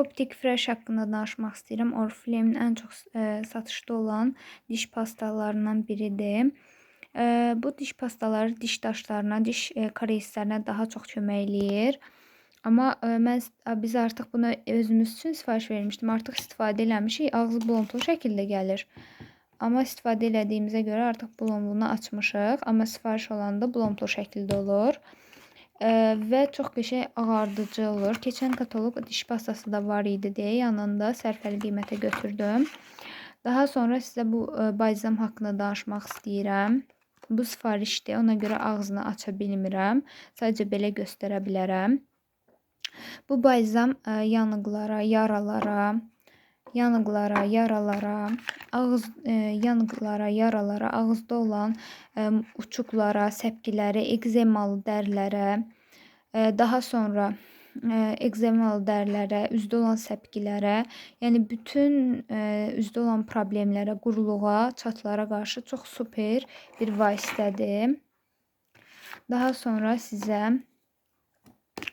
Optik Fresh haqqında danışmaq istəyirəm. Oriflame'in ən çox e, satışda olan diş pastalarından biridir. E, bu diş pastaları diş daşlarına, diş e, karies-lərinə daha çox kömək eləyir. Amma e, mən biz artıq bunu özümüz üçün sifariş vermişdim. Artıq istifadə eləmişik. Ağzı bulantılı şəkildə gəlir. Amma istifadə elədiyimizə görə artıq bulonluğunu açmışıq. Amma sifariş olanda bulantılı şəkildə olur. Ee, ve çok qəşəng ağardıcı olur. Keçən kataloq diş pastası da var idi deyə yanında sərfəli qiymətə götürdüm. Daha sonra sizə bu e, balzam haqqında danışmaq istəyirəm. Bu sifarişdir. Ona görə ağzını aça bilmirəm. Sadəcə belə göstərə bilərəm. Bu balzam e, yanıqlara, yaralara, yanıqlara, yaralara, ağız e, yanıqlara, yaralara, ağızda olan e, uçuqlara, səpkilərə, ekzemalı dərlərə, e, daha sonra e, ekzemalı dərlərə, üzdə olan səpkilərə, yəni bütün e, üzdə olan problemlərə, quruluğa, çatlara qarşı çox super bir vasitədir. Daha sonra sizə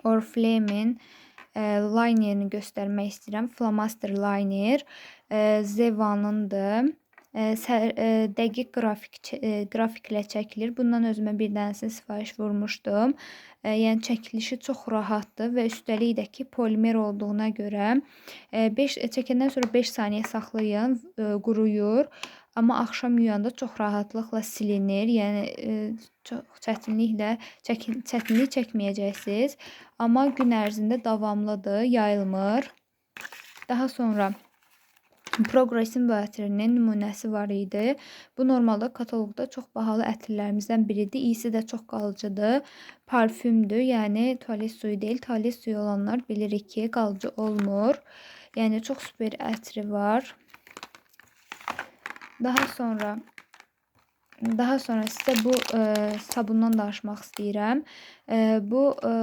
Oriflame'in e, linerini göstərmək istəyirəm. Flamaster liner e, Zeva'nındır. E, sər, e, dəqiq qrafik e, qrafiklə çəkilir. Bundan özümə bir dənəsini sifariş vurmuşdum. E, yəni çəkilişi çox rahatdır və üstəlik də ki, polimer olduğuna görə 5 e, çəkəndən sonra 5 saniyə saxlayın, e, quruyur. Amma axşam yuyanda çox rahatlıqla silinir. Yəni e, çox çətinliklə çəkin, çətinlik çəkməyəcəksiniz. Amma gün ərzində davamlıdır, yayılmır. Daha sonra Progressin bu ətirinin nümunəsi var idi. Bu normalda kataloqda çox bahalı ətirlərimizdən biridir. İyisi də çox qalıcıdır. Parfümdür, yəni tualet suyu deyil. Tualet suyu olanlar bilirik ki, qalıcı olmur. Yəni çox super ətri var. Daha sonra daha sonra sizə bu e, sabundan danışmaq istəyirəm. E, bu e,